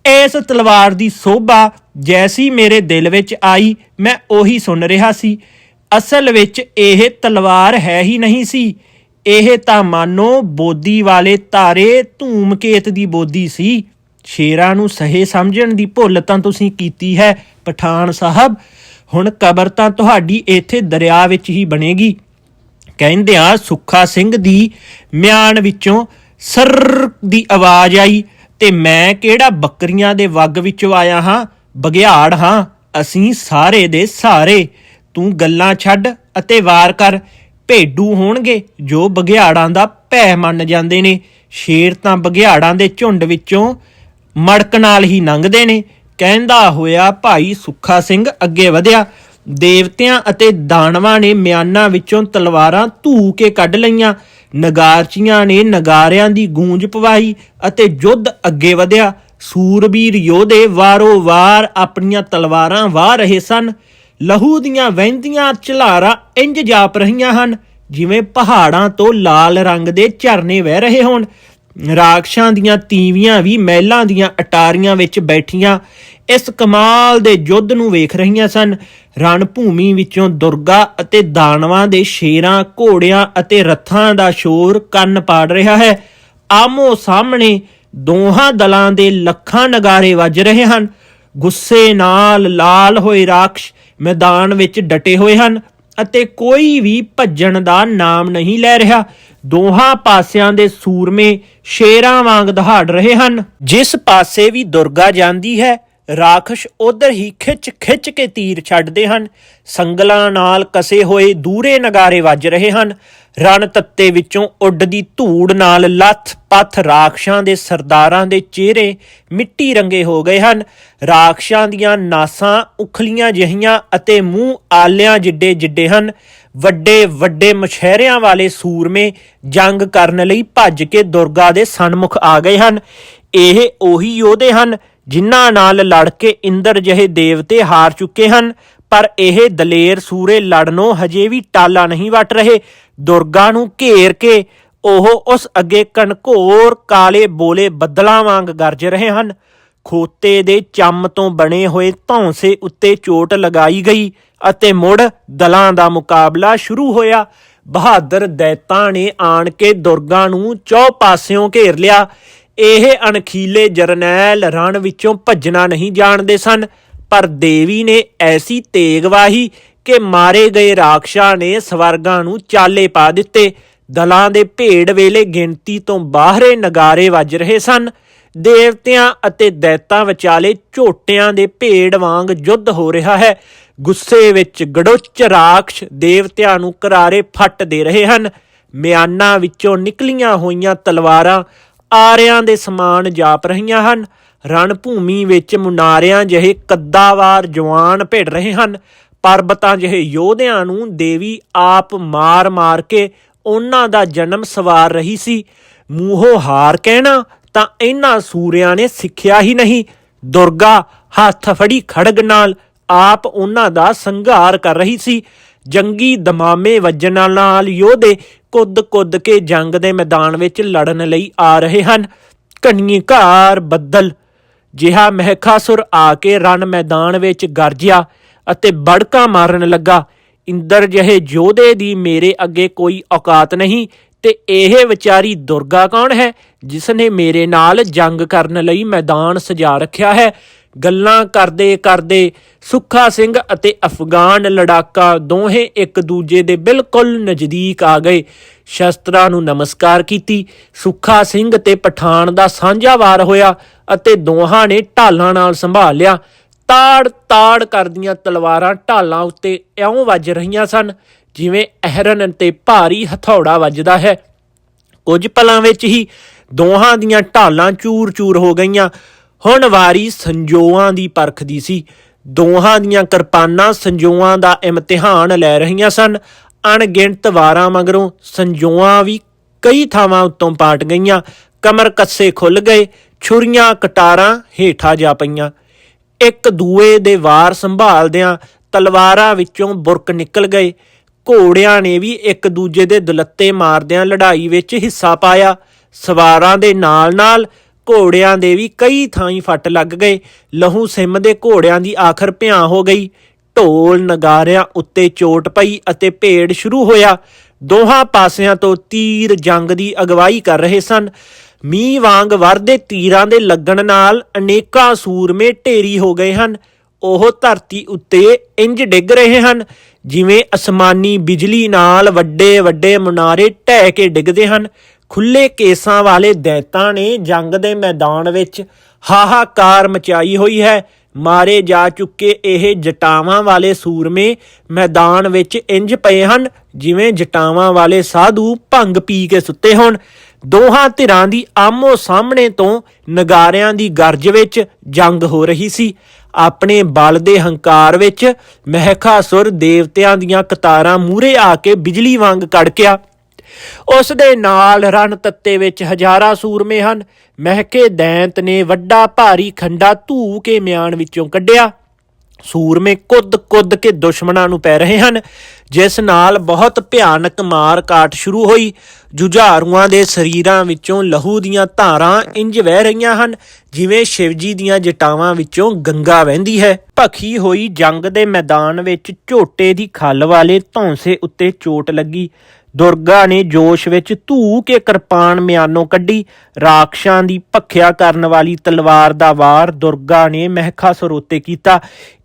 ਇਸ ਤਲਵਾਰ ਦੀ ਸੋਭਾ ਜੈਸੀ ਮੇਰੇ ਦਿਲ ਵਿੱਚ ਆਈ, ਮੈਂ ਉਹੀ ਸੁਣ ਰਿਹਾ ਸੀ। ਅਸਲ ਵਿੱਚ ਇਹ ਤਲਵਾਰ ਹੈ ਹੀ ਨਹੀਂ ਸੀ। ਇਹ ਤਾਂ ਮਾਨੋ ਬੋਦੀ ਵਾਲੇ ਤਾਰੇ ਧੂਮਕੇਤ ਦੀ ਬੋਦੀ ਸੀ। ਸ਼ੇਰਾਂ ਨੂੰ ਸਹੇ ਸਮਝਣ ਦੀ ਭੁੱਲ ਤਾਂ ਤੁਸੀਂ ਕੀਤੀ ਹੈ, ਪਠਾਨ ਸਾਹਿਬ। ਹੁਣ ਕਬਰ ਤਾਂ ਤੁਹਾਡੀ ਇੱਥੇ ਦਰਿਆ ਵਿੱਚ ਹੀ ਬਣੇਗੀ। ਕਹਿੰਦਿਆਂ ਸੁੱਖਾ ਸਿੰਘ ਦੀ ਮਿਆਨ ਵਿੱਚੋਂ ਸਰ ਦੀ ਆਵਾਜ਼ ਆਈ ਤੇ ਮੈਂ ਕਿਹੜਾ ਬੱਕਰੀਆਂ ਦੇ ਵੱਗ ਵਿੱਚੋਂ ਆਇਆ ਹਾਂ? ਬਗਿਆੜ ਹਾਂ, ਅਸੀਂ ਸਾਰੇ ਦੇ ਸਾਰੇ। ਤੂੰ ਗੱਲਾਂ ਛੱਡ ਅਤੇ ਵਾਰ ਕਰ। ਭੇਡੂ ਹੋਣਗੇ ਜੋ ਬਗਿਆੜਾਂ ਦਾ ਭੈ ਮੰਨ ਜਾਂਦੇ ਨੇ। ਸ਼ੇਰ ਤਾਂ ਬਗਿਆੜਾਂ ਦੇ ਝੁੰਡ ਵਿੱਚੋਂ ਮੜਕ ਨਾਲ ਹੀ ਲੰਘਦੇ ਨੇ। ਕਹਿੰਦਾ ਹੋਇਆ, ਭਾਈ ਸੁੱਖਾ ਸਿੰਘ ਅੱਗੇ ਵਧਿਆ। ਦੇਵਤਿਆਂ ਅਤੇ ਦਾਨਵਾਂ ਨੇ ਮਿਆਨਾਂ ਵਿੱਚੋਂ ਤਲਵਾਰਾਂ ਧੂ ਕੇ ਕੱਢ ਲਈਆਂ। ਨਗਾਰਚੀਆਂ ਨੇ ਨਗਾਰਿਆਂ ਦੀ ਗੂੰਜ ਪਵਾਈ ਅਤੇ ਯੁੱਧ ਅੱਗੇ ਵਧਿਆ। ਸੂਰਬੀਰ ਯੋਧੇ ਵਾਰੋ ਵਾਰ ਆਪਣੀਆਂ ਤਲਵਾਰਾਂ ਵਾਹ ਰਹੇ ਸਨ। ਲਹੂ ਦੀਆਂ ਵਹਿੰਦੀਆਂ ਝਲਾਰਾਂ ਇੰਜ ਜਾਪ ਰਹੀਆਂ ਹਨ, ਜਿਵੇਂ ਪਹਾੜਾਂ ਤੋਂ ਲਾਲ ਰੰਗ ਦੇ ਝਰਨੇ ਵਹਿ ਰਹੇ ਹੋਣ। ਰਾਖਸ਼ਾਂ ਦੀਆਂ ਤੀਵੀਆਂ ਵੀ ਮਹਿਲਾਂ ਦੀਆਂ ਅਟਾਰੀਆਂ ਵਿੱਚ ਬੈਠੀਆਂ, ਇਸ ਕਮਾਲ ਦੇ ਯੁੱਧ ਨੂੰ ਵੇਖ ਰਹੀਆਂ ਸਨ। ਰਣ ਭੂਮੀ ਵਿੱਚੋਂ ਦੁਰਗਾ ਅਤੇ ਦਾਨਵਾਂ ਦੇ ਸ਼ੇਰਾਂ, ਘੋੜਿਆਂ ਅਤੇ ਰੱਥਾਂ ਦਾ ਸ਼ੋਰ ਕੰਨ ਪਾੜ ਰਿਹਾ ਹੈ। ਆਮੋ ਸਾਹਮਣੇ ਦੋਹਾਂ ਦਲਾਂ ਦੇ ਲੱਖਾਂ ਨਗਾਰੇ ਵੱਜ ਰਹੇ ਹਨ। ਗੁੱਸੇ ਨਾਲ ਲਾਲ ਹੋਏ ਰਾਖਸ਼ ਮੈਦਾਨ ਵਿੱਚ ਡਟੇ ਹੋਏ ਹਨ ਅਤੇ ਕੋਈ ਵੀ ਭੱਜਣ ਦਾ ਨਾਮ ਨਹੀਂ ਲੈ ਰਿਹਾ। ਦੋਹਾਂ ਪਾਸਿਆਂ ਦੇ ਸੂਰਮੇ ਸ਼ੇਰਾਂ ਵਾਂਗ ਦਹਾੜ ਰਹੇ ਹਨ। ਜਿਸ ਪਾਸੇ ਵੀ ਦੁਰਗਾ ਜਾਂਦੀ ਹੈ ਰਾਖਸ਼ ਉਧਰ ਹੀ ਖਿੱਚ ਖਿੱਚ ਕੇ ਤੀਰ ਛੱਡਦੇ ਹਨ। ਸੰਗਲਾਂ ਨਾਲ ਕਸੇ ਹੋਏ ਦੂਰੇ ਨਗਾਰੇ ਵੱਜ ਰਹੇ ਹਨ। ਰਣ ਤੱਤੇ ਵਿੱਚੋਂ ਉੱਡਦੀ ਧੂੜ ਨਾਲ ਲੱਥ ਪੱਥ ਰਾਖਸ਼ਾਂ ਦੇ ਸਰਦਾਰਾਂ ਦੇ ਚਿਹਰੇ ਮਿੱਟੀ ਰੰਗੇ ਹੋ ਗਏ ਹਨ। ਰਾਖਸ਼ਾਂ ਦੀਆਂ ਨਾਸਾਂ ਉਖਲੀਆਂ ਜਹੀਆਂ ਅਤੇ ਮੂੰਹ ਆਲਿਆਂ ਜਿੱਡੇ ਜਿੱਡੇ ਹਨ। ਵੱਡੇ ਵੱਡੇ ਮਛਹਿਰਿਆਂ ਵਾਲੇ ਸੂਰਮੇ ਜੰਗ ਕਰਨ ਲਈ ਭੱਜ ਕੇ ਦੁਰਗਾ ਦੇ ਸਨਮੁਖ ਆ ਗਏ ਹਨ। ਇਹ ਉਹੀ ਯੋਧੇ ਹਨ ਜਿਨ੍ਹਾਂ ਨਾਲ ਲੜ ਕੇ ਇੰਦਰ ਜਿਹੇ ਦੇਵਤੇ ਹਾਰ ਚੁੱਕੇ ਹਨ, ਪਰ ਇਹ ਦਲੇਰ ਸੂਰੇ ਲੜਨੋਂ ਹਜੇ ਵੀ ਟਾਲਾ ਨਹੀਂ ਵਟ ਰਹੇ। ਦੁਰਗਾ ਨੂੰ ਘੇਰ ਕੇ ਉਹ ਉਸ ਅੱਗੇ ਕਣਕੋਰ ਕਾਲੇ ਬੋਲੇ ਬੱਦਲਾਂ ਵਾਂਗ ਗਰਜ ਰਹੇ ਹਨ। ਖੋਤੇ ਦੇ ਚੰਮ ਤੋਂ ਬਣੇ ਹੋਏ ਧੌਂਸੇ ਉੱਤੇ ਚੋਟ ਲਗਾਈ ਗਈ ਅਤੇ ਮੁੜ ਦਲਾਂ ਦਾ ਮੁਕਾਬਲਾ ਸ਼ੁਰੂ ਹੋਇਆ। ਬਹਾਦਰ ਦੈਤਾਂ ਨੇ ਆਣ ਕੇ ਦੁਰਗਾ ਨੂੰ ਚੌ ਪਾਸਿਓਂ ਘੇਰ ਲਿਆ। ਇਹ ਅਣਖੀਲੇ ਜਰਨੈਲ ਰਣ ਵਿੱਚੋਂ ਭੱਜਣਾ ਨਹੀਂ ਜਾਣਦੇ ਸਨ, ਪਰ ਦੇਵੀ ਨੇ ਐਸੀ ਤੇਗ ਵਾਹੀ ਕਿ ਮਾਰੇ ਗਏ ਰਾਖਸ਼ਾਂ ਨੇ ਸਵਰਗਾਂ ਨੂੰ ਚਾਲੇ ਪਾ ਦਿੱਤੇ। ਦਲਾਂ ਦੇ ਭੇੜ ਵੇਲੇ ਗਿਣਤੀ ਤੋਂ ਬਾਹਰੇ ਨਗਾਰੇ ਵੱਜ ਰਹੇ ਸਨ। ਦੇਵਤਿਆਂ ਅਤੇ ਦੈਤਾਂ ਵਿਚਾਲੇ ਝੋਟਿਆਂ ਦੇ ਭੇੜ ਵਾਂਗ ਯੁੱਧ ਹੋ ਰਿਹਾ ਹੈ। ਗੁੱਸੇ ਵਿੱਚ ਗੜੁੱਚ ਰਾਖਸ਼ ਦੇਵਤਿਆਂ ਨੂੰ ਕਰਾਰੇ ਫੱਟ ਦੇ ਰਹੇ ਹਨ। ਮਿਆਨਾਂ ਵਿੱਚੋਂ ਨਿਕਲੀਆਂ ਹੋਈਆਂ ਤਲਵਾਰਾਂ ਆਰਿਆਂ ਦੇ ਸਮਾਨ ਜਾਪ ਰਹੀਆਂ ਹਨ। ਰਣ ਭੂਮੀ ਵਿੱਚ ਮੁਨਾਰਿਆਂ ਜਿਹੇ ਕੱਦਾਵਾਰ ਜਵਾਨ ਭਿੜ ਰਹੇ ਹਨ। ਪਰਬਤਾਂ ਜਿਹੇ ਯੋਧਿਆਂ ਨੂੰ ਦੇਵੀ ਆਪ ਮਾਰ-ਮਾਰ ਕੇ ਉਹਨਾਂ ਦਾ ਜਨਮ ਸਵਾਰ ਰਹੀ ਸੀ। ਮੂੰਹੋਂ ਹਾਰ ਕਹਿਣਾ ਤਾਂ ਇਹਨਾਂ ਸੂਰਿਆਂ ਨੇ ਸਿੱਖਿਆ ਹੀ ਨਹੀਂ। ਦੁਰਗਾ ਹੱਥ ਫੜੀ ਖੜਗ ਨਾਲ ਆਪ ਉਹਨਾਂ ਦਾ ਸੰਘਾਰ ਕਰ ਰਹੀ ਸੀ। ਜੰਗੀ ਦਮਾਮੇ ਵੱਜਣ ਨਾਲ ਯੋਧੇ ਕੁੱਦ-ਕੁੱਦ ਕੇ ਜੰਗ ਦੇ ਮੈਦਾਨ ਵਿੱਚ ਲੜਨ ਲਈ ਆ ਰਹੇ ਹਨ। ਘਣੀਏ ਘਾਰ ਬੱਦਲ, ਜਿਹਾ ਮਹਿਕਾਸੁਰ ਆ ਕੇ ਰਣ ਮੈਦਾਨ ਵਿੱਚ ਗਰਜਿਆ ਅਤੇ ਬੜਕਾ ਮਾਰਨ ਲੱਗਾ। ਇੰਦਰ ਜਿਹੇ ਯੋਧੇ ਦੀ ਮੇਰੇ ਅੱਗੇ ਕੋਈ ਔਕਾਤ ਨਹੀਂ ਤੇ ਇਹ ਵਿਚਾਰੀ ਦੁਰਗਾ ਕੌਣ ਹੈ ਜਿਸ ਨੇ ਮੇਰੇ ਨਾਲ ਜੰਗ ਕਰਨ ਲਈ ਮੈਦਾਨ ਸਜਾ ਰੱਖਿਆ ਹੈ? ਗੱਲਾਂ ਕਰਦੇ ਕਰਦੇ ਸੁੱਖਾ ਸਿੰਘ ਅਤੇ ਅਫਗਾਨ ਲੜਾਕਾ ਦੋਹੇ ਇੱਕ ਦੂਜੇ ਦੇ ਬਿਲਕੁਲ ਨਜ਼ਦੀਕ ਆ ਗਏ। ਸ਼ਸਤਰਾਂ ਨੂੰ ਨਮਸਕਾਰ ਕੀਤੀ। ਸੁੱਖਾ ਸਿੰਘ ਤੇ ਪਠਾਨ ਦਾ ਸਾਂਝਾ ਵਾਰ ਹੋਇਆ ਅਤੇ ਦੋਹਾਂ ਨੇ ਢਾਲਾਂ ਨਾਲ ਸੰਭਾਲ ਲਿਆ। ਤਾੜ ਤਾੜ ਕਰਦੀਆਂ ਤਲਵਾਰਾਂ ਢਾਲਾਂ ਉੱਤੇ ਇਉਂ ਵੱਜ ਰਹੀਆਂ ਸਨ ਜਿਵੇਂ ਅਹਿਰਨ ਤੇ ਭਾਰੀ ਹਥੌੜਾ ਵੱਜਦਾ ਹੈ। ਕੁਝ ਪਲਾਂ ਵਿੱਚ ਹੀ ਦੋਹਾਂ ਦੀਆਂ ਢਾਲਾਂ ਚੂਰ-ਚੂਰ ਹੋ ਗਈਆਂ। ਹੁਣ ਵਾਰੀ ਸੰਜੋਆਂ ਦੀ ਪਰਖ ਦੀ ਸੀ। ਦੋਹਾਂ ਦੀਆਂ ਕਿਰਪਾਨਾਂ ਸੰਜੋਆਂ ਦਾ ਇਮਤਿਹਾਨ ਲੈ ਰਹੀਆਂ ਸਨ। ਅਣਗਿਣਤ ਵਾਰਾਂ ਮਗਰੋਂ ਸੰਜੋਆਂ ਵੀ ਕਈ ਥਾਵਾਂ ਉੱਤੋਂ ਪਾਟ ਗਈਆਂ। ਕਮਰ ਕੱਸੇ ਖੁੱਲ ਗਏ, ਛੁਰੀਆਂ ਕਟਾਰਾਂ ਹੇਠਾਂ ਜਾ ਪਈਆਂ। ਇੱਕ ਦੂਏ ਦੇ ਵਾਰ ਸੰਭਾਲਦਿਆਂ ਤਲਵਾਰਾਂ ਵਿੱਚੋਂ ਬੁਰਕ ਨਿਕਲ ਗਏ। ਘੋੜਿਆਂ ਨੇ ਵੀ ਇੱਕ ਦੂਜੇ ਦੇ ਦੁਲੱਤੇ ਮਾਰਦਿਆਂ ਲੜਾਈ ਵਿੱਚ ਹਿੱਸਾ ਪਾਇਆ। ਸਵਾਰਾਂ ਦੇ ਨਾਲ-ਨਾਲ ਘੋੜਿਆਂ ਦੇ ਵੀ ਕਈ ਥਾਈਂ ਫੱਟ ਲੱਗ ਗਏ। ਲਹੂ ਸਿੰਮ ਦੇ ਘੋੜਿਆਂ ਦੀ ਆਖਰ ਭਿਆਂ ਹੋ ਗਈ। ਢੋਲ ਨਗਾਰਿਆਂ ਉੱਤੇ ਚੋਟ ਪਈ ਅਤੇ ਭੇੜ ਸ਼ੁਰੂ ਹੋਇਆ। ਦੋਹਾਂ ਪਾਸਿਆਂ ਤੋਂ ਤੀਰ ਜੰਗ ਦੀ ਅਗਵਾਈ ਕਰ ਰਹੇ ਸਨ। ਮੀਂਹ ਵਾਂਗ ਵਰਦੇ ਤੀਰਾਂ ਦੇ ਲੱਗਣ ਨਾਲ ਅਨੇਕਾਂ ਸੂਰਮੇ ਢੇਰੀ ਹੋ ਗਏ ਹਨ। ਉਹ ਧਰਤੀ ਉੱਤੇ ਇੰਜ ਡਿੱਗ ਰਹੇ ਹਨ, ਜਿਵੇਂ ਅਸਮਾਨੀ ਬਿਜਲੀ ਨਾਲ ਵੱਡੇ ਵੱਡੇ ਮੁਨਾਰੇ ਢਹਿ ਕੇ ਡਿੱਗਦੇ ਹਨ। ਖੁੱਲੇ ਕੇਸਾਂ ਵਾਲੇ ਦੈਂਤਾਂ ਨੇ ਜੰਗ ਦੇ ਮੈਦਾਨ ਵਿੱਚ ਹਾਹਾਕਾਰ ਮਚਾਈ ਹੋਈ ਹੈ। ਮਾਰੇ ਜਾ ਚੁੱਕੇ ਇਹ ਜਟਾਵਾਂ ਵਾਲੇ ਸੂਰਮੇ ਮੈਦਾਨ ਵਿੱਚ ਇੰਜ ਪਏ ਹਨ, ਜਿਵੇਂ ਜਟਾਵਾਂ ਵਾਲੇ ਸਾਧੂ ਭੰਗ ਪੀ ਕੇ ਸੁੱਤੇ ਹੋਣ। ਦੋਹਾਂ ਧਿਰਾਂ ਦੀ ਆਮੋ ਸਾਹਮਣੇ ਤੋਂ ਨਗਾਰਿਆਂ ਦੀ ਗਰਜ ਵਿੱਚ ਜੰਗ ਹੋ ਰਹੀ ਸੀ। ਆਪਣੇ ਬਲ ਦੇ ਹੰਕਾਰ ਵਿੱਚ ਮਹਿਖਾਸੁਰ ਦੇਵਤਿਆਂ ਦੀਆਂ ਕਤਾਰਾਂ ਮੂਰੇ ਆ ਕੇ ਬਿਜਲੀ ਵਾਂਗ ਕੜਕਿਆ। ਉਸ ਦੇ ਨਾਲ ਰਣ ਤੱਤੇ ਵਿੱਚ ਹਜ਼ਾਰਾਂ ਸੂਰਮੇ ਹਨ। ਮਹਿਕੇ ਦੈਂਤ ਨੇ ਵੱਡਾ ਭਾਰੀ ਖੰਡਾ ਧੂ ਕੇ ਮਿਆਨ ਵਿੱਚੋਂ ਕੱਢਿਆ। ਸੂਰਮੇ ਕੁੱਦ-ਕੁੱਦ ਕੇ ਦੁਸ਼ਮਣਾਂ ਨੂੰ ਪੈ ਰਹੇ ਹਨ। ਜਿਸ ਨਾਲ ਬਹੁਤ ਭਿਆਨਕ ਮਾਰ ਕਾਟ ਸ਼ੁਰੂ ਹੋਈ। ਜੁਝਾਰੂਆਂ ਦੇ ਸਰੀਰਾਂ ਵਿੱਚੋਂ ਲਹੂ ਦੀਆਂ ਧਾਰਾਂ ਇੰਜ ਵਹਿ ਰਹੀਆਂ ਹਨ, ਜਿਵੇਂ ਸ਼ਿਵਜੀ ਦੀਆਂ ਜਟਾਵਾਂ ਵਿੱਚੋਂ ਗੰਗਾ ਵਹਿੰਦੀ ਹੈ। ਭਖੀ ਹੋਈ ਜੰਗ ਦੇ ਮੈਦਾਨ ਵਿੱਚ ਝੋਟੇ ਦੀ ਖੱਲ ਵਾਲੇ ਧੌਂਸੇ ਉੱਤੇ ਚੋਟ ਲੱਗੀ। ਦੁਰਗਾ ਨੇ ਜੋਸ਼ ਵਿੱਚ ਧੂ ਕੇ ਕਿਰਪਾਨ ਮਿਆਨੋਂ ਕੱਢੀ। ਰਾਖਸ਼ਾਂ ਦੀ ਭੱਖਿਆ ਕਰਨ ਵਾਲੀ ਤਲਵਾਰ ਦਾ ਵਾਰ ਦੁਰਗਾ ਨੇ ਮਹਿਖਾਸੁਰ ਉੱਤੇ ਕੀਤਾ।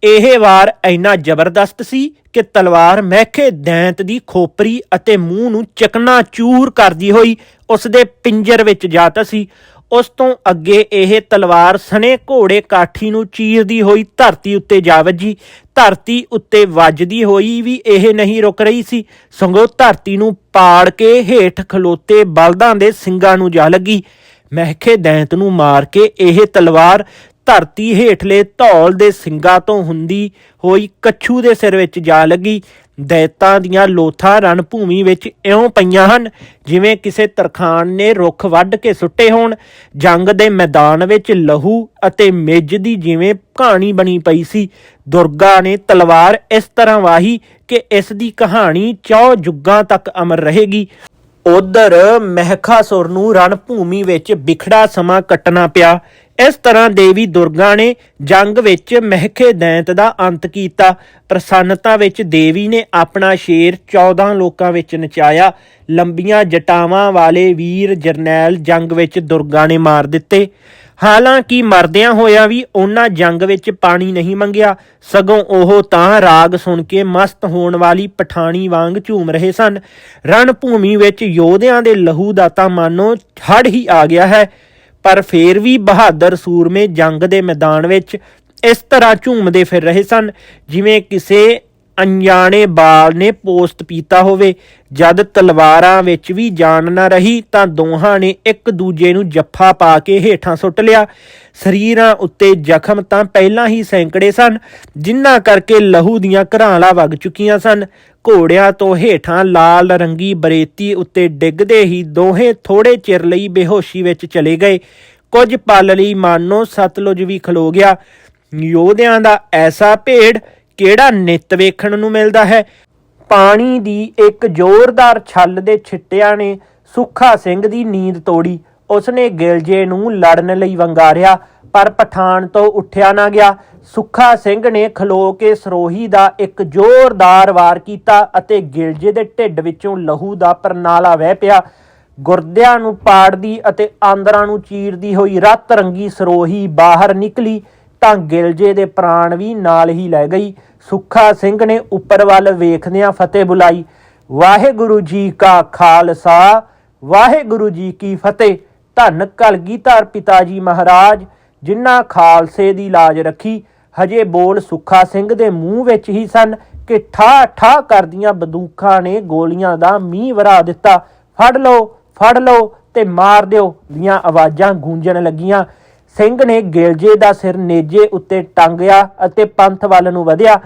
ਇਹ ਵਾਰ ਇੰਨਾ ਜ਼ਬਰਦਸਤ ਸੀ ਕਿ ਤਲਵਾਰ ਮਹਿਖੇ ਦੈਂਤ ਦੀ ਖੋਪਰੀ ਅਤੇ ਮੂੰਹ ਨੂੰ ਚਕਨਾ ਚੂਰ ਕਰਦੀ ਹੋਈ ਉਸ ਦੇ ਪਿੰਜਰ ਵਿੱਚ ਜਾਤ ਸੀ। ਉਸ ਤੋਂ ਅੱਗੇ ਇਹ ਤਲਵਾਰ ਸਣੇ ਘੋੜੇ ਕਾਠੀ ਨੂੰ ਚੀਰਦੀ ਹੋਈ ਧਰਤੀ ਉੱਤੇ ਜਾ ਵੱਜੀ। ਧਰਤੀ ਉੱਤੇ ਵੱਜਦੀ ਹੋਈ ਵੀ ਇਹ ਨਹੀਂ ਰੁਕ ਰਹੀ ਸੀ। ਸੰਗੋ ਧਰਤੀ ਨੂੰ ਪਾੜ ਕੇ ਹੇਠ ਖਲੋਤੇ ਬਲਦਾਂ ਦੇ ਸਿੰਗਾਂ ਨੂੰ ਜਾ ਲੱਗੀ। ਮਹਿਕੇ ਦੈਂਤ ਨੂੰ ਮਾਰ ਕੇ ਇਹ ਤਲਵਾਰ ਧਰਤੀ ਹੇਠਲੇ ਧੌਲ ਦੇ ਸਿੰਗਾਂ ਤੋਂ ਹੁੰਦੀ ਹੋਈ ਕੱਛੂ ਦੇ ਸਿਰ ਵਿੱਚ ਜਾ ਲੱਗੀ। ਦੈਤਾਂ ਦੀਆਂ ਲੋਥਾਂ ਰਣ ਭੂਮੀ ਵਿੱਚ ਇਉਂ ਪਈਆਂ ਹਨ, ਜਿਵੇਂ ਕਿਸੇ ਤਰਖਾਨ ਨੇ ਰੁੱਖ ਵੱਢ ਕੇ ਸੁੱਟੇ ਹੋਣ। ਜੰਗ ਦੇ ਮੈਦਾਨ ਵਿੱਚ ਲਹੂ ਅਤੇ ਮਿੱਝ ਦੀ ਜਿਵੇਂ ਕਹਾਣੀ ਬਣੀ ਪਈ ਸੀ। ਦੁਰਗਾ ਨੇ ਤਲਵਾਰ ਇਸ ਤਰ੍ਹਾਂ ਵਾਹੀ ਕਿ ਇਸ ਦੀ ਕਹਾਣੀ ਚੌ ਜੁੱਗਾਂ ਤੱਕ ਅਮਰ ਰਹੇਗੀ। ਉਧਰ ਮਹਿਖਾਸੁਰ ਨੂੰ ਰਣ ਭੂਮੀ ਵਿੱਚ ਵਿਖੜਾ ਸਮਾਂ ਕੱਟਣਾ ਪਿਆ। ਇਸ ਤਰ੍ਹਾਂ ਦੇਵੀ ਦੁਰਗਾ ਨੇ ਜੰਗ ਵਿੱਚ ਮਹਿਕੇ ਦੈਂਤ ਦਾ ਅੰਤ ਕੀਤਾ। ਪ੍ਰਸੰਨਤਾ ਵਿੱਚ ਦੇਵੀ ਨੇ ਆਪਣਾ ਸ਼ੇਰ 14 ਲੋਕਾਂ ਵਿੱਚ ਨਚਾਇਆ। ਲੰਬੀਆਂ ਜਟਾਵਾਂ ਵਾਲੇ ਵੀਰ ਜਰਨੈਲ ਜੰਗ ਵਿੱਚ ਦੁਰਗਾ ਨੇ ਮਾਰ ਦਿੱਤੇ। ਹਾਲਾਂਕਿ ਮਰਦਿਆਂ ਹੋਇਆ ਵੀ ਉਹਨਾਂ ਜੰਗ ਵਿੱਚ ਪਾਣੀ ਨਹੀਂ ਮੰਗਿਆ। ਸਗੋਂ ਉਹ ਤਾਂ ਰਾਗ ਸੁਣ ਕੇ ਮਸਤ ਹੋਣ ਵਾਲੀ ਪਠਾਣੀ ਵਾਂਗ ਝੂਮ ਰਹੇ ਸਨ। ਰਣ ਭੂਮੀ ਵਿੱਚ ਯੋਧਿਆਂ ਦੇ ਲਹੂ ਦਾ ਤਾਂ ਮਾਨੋ ਹੜ ਹੀ ਆ ਗਿਆ ਹੈ। ਪਰ ਫੇਰ ਵੀ ਬਹਾਦਰ ਸੂਰਮੇ ਜੰਗ ਦੇ ਮੈਦਾਨ ਵਿੱਚ ਇਸ ਤਰ੍ਹਾਂ ਝੂਮਦੇ ਫਿਰ ਰਹੇ ਸਨ, ਜਿਵੇਂ ਕਿਸੇ ਅਣਜਾਣੇ ਬਾਲ ਨੇ ਪੋਸਤ ਪੀਤਾ ਹੋਵੇ, ਜਦ ਤਲਵਾਰਾਂ ਵਿੱਚ ਵੀ ਜਾਨ ਨਾ ਰਹੀ ਤਾਂ ਦੋਹਾਂ ਨੇ ਇੱਕ ਦੂਜੇ ਨੂੰ ਜੱਫਾ ਪਾ ਕੇ ਹੇਠਾਂ ਸੁੱਟ ਲਿਆ। ਸਰੀਰਾਂ ਉੱਤੇ ਜ਼ਖਮ ਤਾਂ ਪਹਿਲਾਂ ਹੀ ਸੈਂਕੜੇ ਸਨ, ਜਿਨ੍ਹਾਂ ਕਰਕੇ ਲਹੂ ਦੀਆਂ ਘਰਾਲਾਂ ਵਗ ਚੁੱਕੀਆਂ ਸਨ। ਘੋੜਿਆਂ ਤੋਂ ਹੇਠਾਂ ਲਾਲ ਰੰਗੀ ਬਰੇਤੀ ਉੱਤੇ ਡਿੱਗਦੇ ਹੀ ਦੋਹੇ ਥੋੜੇ ਚਿਰ ਲਈ ਬੇਹੋਸ਼ੀ ਵਿੱਚ ਚਲੇ ਗਏ। ਕੁਝ ਪਲ ਲਈ ਮਾਨੋ ਸਤਲੁਜ ਵੀ ਖਲੋ ਗਿਆ। ਯੋਧਿਆਂ ਦਾ ਐਸਾ ਭੇੜ ਕਿਹੜਾ ਨਿਤ ਵੇਖਣ ਨੂੰ ਮਿਲਦਾ ਹੈ? ਪਾਣੀ ਦੀ ਇੱਕ ਜ਼ੋਰਦਾਰ ਛੱਲ ਦੇ ਛਿੱਟਿਆਂ ਨੇ ਸੁੱਖਾ ਸਿੰਘ ਦੀ ਨੀਂਦ ਤੋੜੀ। ਉਸਨੇ ਗਿਲਜੇ ਨੂੰ ਲੜਨ ਲਈ ਵੰਗਾਰਿਆ, ਪਰ ਪਠਾਨ ਤੋਂ ਉੱਠਿਆ ਨਾ ਗਿਆ। ਸੁੱਖਾ ਸਿੰਘ ਨੇ ਖਲੋ ਕੇ ਸਰੋਹੀ ਦਾ ਇੱਕ ਜ਼ੋਰਦਾਰ ਵਾਰ ਕੀਤਾ ਅਤੇ ਗਿਲਜੇ ਦੇ ਢਿੱਡ ਵਿੱਚੋਂ ਲਹੂ ਦਾ ਪਰਨਾਲਾ ਵਹਿ ਪਿਆ। ਗੁਰਦਿਆਂ ਨੂੰ ਪਾੜਦੀ ਅਤੇ ਆਂਦਰਾਂ ਨੂੰ ਚੀਰਦੀ ਹੋਈ ਰਤ ਰੰਗੀ ਸਰੋਹੀ ਬਾਹਰ ਨਿਕਲੀ। ਤਾਂ ਗਿਲਜੇ ਦੇ ਪ੍ਰਾਣ ਵੀ ਨਾਲ ਹੀ ਲੈ ਗਈ। ਸੁੱਖਾ ਸਿੰਘ ਨੇ ਉੱਪਰ ਵੱਲ ਵੇਖਦਿਆਂ ਫਤਿਹ ਬੁਲਾਈ, ਵਾਹਿਗੁਰੂ ਜੀ ਕਾ ਖਾਲਸਾ, ਵਾਹਿਗੁਰੂ ਜੀ ਕੀ ਫਤਿਹ। ਧੰਨ ਕਲਗੀਧਰ ਪਿਤਾ ਜੀ ਮਹਾਰਾਜ, ਜਿਨ੍ਹਾਂ ਖਾਲਸੇ ਦੀ ਲਾਜ ਰੱਖੀ। ਹਜੇ ਬੋਲ ਸੁੱਖਾ ਸਿੰਘ ਦੇ ਮੂੰਹ ਵਿੱਚ ਹੀ ਸਨ ਕਿ ਠਾ ਠਾ ਕਰਦੀਆਂ ਬੰਦੂਕਾਂ ਨੇ ਗੋਲੀਆਂ ਦਾ ਮੀਂਹ ਵਰਾ ਦਿੱਤਾ। ਫੜ ਲਓ ਫੜ ਲਓ ਤੇ ਮਾਰ ਦਿਓ। ਦੀਆਂ ਆਵਾਜ਼ਾਂ ਗੂੰਜਣ ਲੱਗੀਆਂ। ਸਿੰਘ ਨੇ ਗਿਲਜੇ ਦਾ ਸਿਰ ਨੇਜੇ ਉੱਤੇ ਟੰਗਿਆ ਅਤੇ ਪੰਥ ਵੱਲ ਨੂੰ ਵਧਿਆ।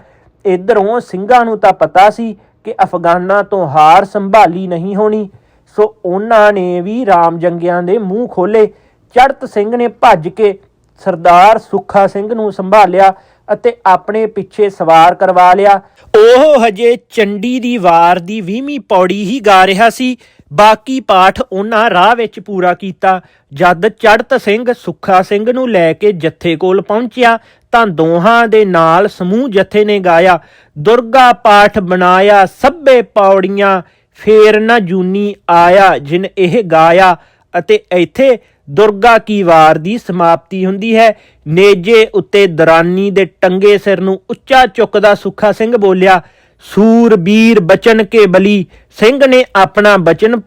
ਇਧਰੋਂ ਸਿੰਘਾਂ ਨੂੰ ਤਾਂ ਪਤਾ ਸੀ ਕਿ ਅਫਗਾਨਾਂ ਤੋਂ ਹਾਰ ਸੰਭਾਲੀ ਨਹੀਂ ਹੋਣੀ, ਸੋ ਉਹਨਾਂ ਨੇ ਵੀ ਰਾਮ ਜੰਗਿਆਂ ਦੇ ਮੂੰਹ ਖੋਲੇ ਚੜਤ ਸਿੰਘ ਨੇ ਭੱਜ ਕੇ ਸਰਦਾਰ ਸੁੱਖਾ ਸਿੰਘ ਨੂੰ ਸੰਭਾਲਿਆ ਅਤੇ ਆਪਣੇ ਪਿੱਛੇ ਸਵਾਰ ਕਰਵਾ ਲਿਆ। ਉਹ ਹਜੇ ਚੰਡੀ ਦੀ ਵਾਰ ਦੀ 20ਵੀਂ ਪੌੜੀ ਹੀ ਗਾ ਰਿਹਾ ਸੀ। ਬਾਕੀ ਪਾਠ ਉਹਨਾਂ ਰਾਹ ਵਿੱਚ ਪੂਰਾ ਕੀਤਾ। ਜਦ ਚੜਤ ਸਿੰਘ ਸੁੱਖਾ ਸਿੰਘ ਨੂੰ ਲੈ ਕੇ ਜੱਥੇ ਕੋਲ ਪਹੁੰਚਿਆ, ਤਾਂ ਦੋਹਾਂ ਦੇ ਨਾਲ ਸਮੂਹ ਜੱਥੇ ਨੇ ਗਾਇਆ। ਦੁਰਗਾ ਪਾਠ ਬਣਾਇਆ, ਸਭੇ ਪੌੜੀਆਂ ਫੇਰ ਨਾ ਜੂਨੀ ਆਇਆ ਜਿਨ ਇਹ ਗਾਇਆ। ਅਤੇ ਇੱਥੇ ਦੁਰਗਾ ਕੀ ਵਾਰ ਦੀ ਸਮਾਪਤੀ ਹੁੰਦੀ ਹੈ। ਨੇਜੇ ਉੱਤੇ ਦਰਾਨੀ ਦੇ ਟੰਗੇ ਸਿਰ ਨੂੰ ਉੱਚਾ ਚੁੱਕਦਾ ਸੁੱਖਾ ਸਿੰਘ ਬੋਲਿਆ ਸੂਰਬੀਰ ਬਚਨ ਕੇ ਬਲੀ, ਸਿੰਘ ਨੇ ਆਪਣਾ ਬਚਨ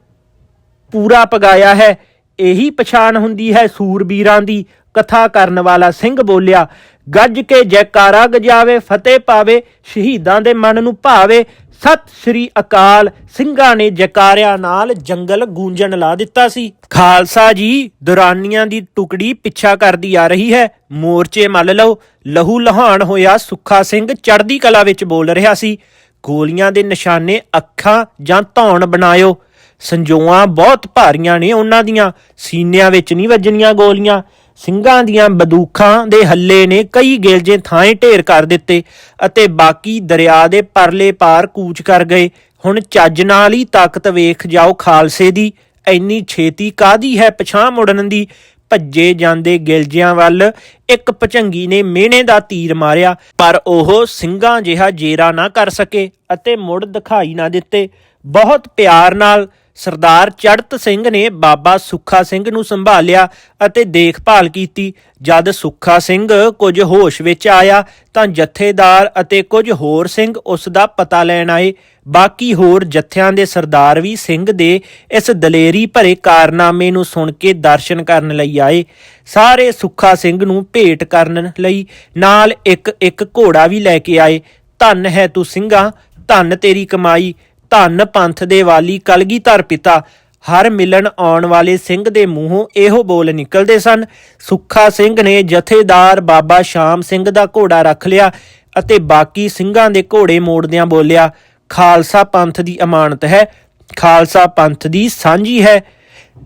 ਪੂਰਾ ਪਗਾਇਆ ਹੈ। ਇਹੀ ਪਛਾਣ ਹੁੰਦੀ ਹੈ ਸੂਰਬੀਰਾਂ ਦੀ। ਕਥਾ ਕਰਨ ਵਾਲਾ ਸਿੰਘ ਬੋਲਿਆ, ਗੱਜ ਕੇ ਜੈਕਾਰਾ ਗਜਾਵੇ ਫਤਿਹ ਪਾਵੇ, ਸ਼ਹੀਦਾਂ ਦੇ ਮਨ ਨੂੰ ਭਾਵੇ। ਸਤਿ ਸ੍ਰੀ ਅਕਾਲ, ਸਿੰਘਾਂ ਨੇ ਜੈਕਾਰਿਆਂ ਨਾਲ ਜੰਗਲ ਗੂੰਜਣ ਲਾ ਦਿੱਤਾ ਸੀ। ਖਾਲਸਾ ਜੀ, ਦੁਰਾਨੀਆਂ ਦੀ ਟੁਕੜੀ ਪਿੱਛਾ ਕਰਦੀ ਆ ਰਹੀ ਹੈ। ਮੋਰਚੇ ਮੱਲ ਲਓ, ਲਹੂ ਲਹਾਨ ਹੋਇਆ ਸੁੱਖਾ ਸਿੰਘ ਚੜ੍ਹਦੀ ਕਲਾ ਵਿੱਚ ਬੋਲ ਰਿਹਾ ਸੀ। ਗੋਲੀਆਂ ਦੇ ਨਿਸ਼ਾਨੇ, ਅੱਖਾਂ ਜਾਂ ਧੌਣ ਬਣਾਇਓ। ਸੰਜੋਆਂ ਬਹੁਤ ਭਾਰੀਆਂ ਨੇ ਉਹਨਾਂ ਦੀਆਂ। ਸੀਨਿਆਂ ਵਿੱਚ ਨਹੀਂ ਵੱਜਣੀਆਂ ਗੋਲੀਆਂ। ਸਿੰਘਾਂ ਦੀਆਂ ਬੰਦੂਕਾਂ ਦੇ ਹੱਲੇ ਨੇ ਕਈ ਗਿਲਜੇ ਥਾਂਏ ਢੇਰ ਕਰ ਦਿੱਤੇ ਅਤੇ ਬਾਕੀ ਦਰਿਆ ਦੇ ਪਰਲੇ ਪਾਰ ਕੂਚ ਕਰ ਗਏ। ਹੁਣ ਚੱਜ ਨਾਲ ਹੀ ਤਾਕਤ ਵੇਖ ਜਾਓ ਖਾਲਸੇ ਦੀ। ਐਨੀ ਛੇਤੀ ਕਾਦੀ ਹੈ ਪਛਾਂ ਮੁੜਨ ਦੀ? ਭੱਜੇ ਜਾਂਦੇ ਗਿਲਜਿਆਂ ਵੱਲ। ਇੱਕ ਭਚੰਗੀ ਨੇ ਮਿਹਣੇ ਦਾ ਤੀਰ ਮਾਰਿਆ, ਪਰ ਉਹ ਸਿੰਘਾਂ ਜਿਹਾ ਜੇਰਾ ਨਾ ਕਰ ਸਕੇ ਅਤੇ ਮੁੜ ਦਿਖਾਈ ਨਾ ਦਿੱਤੇ। ਬਹੁਤ ਪਿਆਰ ਨਾਲ ਸਰਦਾਰ ਚੜਤ ਸਿੰਘ ਨੇ ਬਾਬਾ ਸੁੱਖਾ ਸਿੰਘ ਨੂੰ ਸੰਭਾਲਿਆ ਅਤੇ ਦੇਖਭਾਲ ਕੀਤੀ। ਜਦ ਸੁੱਖਾ ਸਿੰਘ ਕੁਝ ਹੋਸ਼ ਵਿੱਚ ਆਇਆ ਤਾਂ ਜਥੇਦਾਰ ਅਤੇ ਕੁਝ ਹੋਰ ਸਿੰਘ ਉਸ ਦਾ ਪਤਾ ਲੈਣ ਆਏ। ਬਾਕੀ ਹੋਰ ਜਥਿਆਂ ਦੇ ਸਰਦਾਰ ਵੀ ਸਿੰਘ ਦੇ ਇਸ ਦਲੇਰੀ ਭਰੇ ਕਾਰਨਾਮੇ ਨੂੰ ਸੁਣ ਕੇ ਦਰਸ਼ਨ ਕਰਨ ਲਈ ਆਏ। ਸਾਰੇ ਸੁੱਖਾ ਸਿੰਘ ਨੂੰ ਭੇਟ ਕਰਨ ਲਈ ਨਾਲ ਇੱਕ ਇੱਕ ਘੋੜਾ ਵੀ ਲੈ ਕੇ ਆਏ। ਧੰਨ ਹੈ ਤੂੰ ਸਿੰਘਾ, ਧੰਨ ਤੇਰੀ ਕਮਾਈ। ਧੰਨ ਪੰਥ ਦੇ ਵਾਲੀ ਕਲਗੀਧਰ ਪਿਤਾ, ਹਰ ਮਿਲਣ ਆਉਣ ਵਾਲੇ ਸਿੰਘ ਦੇ ਮੂੰਹੋਂ ਇਹੋ ਬੋਲ ਨਿਕਲਦੇ ਸਨ, ਸੁੱਖਾ ਸਿੰਘ ਨੇ ਜਥੇਦਾਰ ਬਾਬਾ ਸ਼ਾਮ ਸਿੰਘ ਦਾ ਘੋੜਾ ਰੱਖ ਲਿਆ ਅਤੇ ਬਾਕੀ ਸਿੰਘਾਂ ਦੇ ਘੋੜੇ ਮੋੜਦਿਆਂ ਬੋਲਿਆ, ਖਾਲਸਾ ਪੰਥ ਦੀ ਅਮਾਨਤ ਹੈ, ਖਾਲਸਾ ਪੰਥ ਦੀ ਸਾਂਝੀ ਹੈ।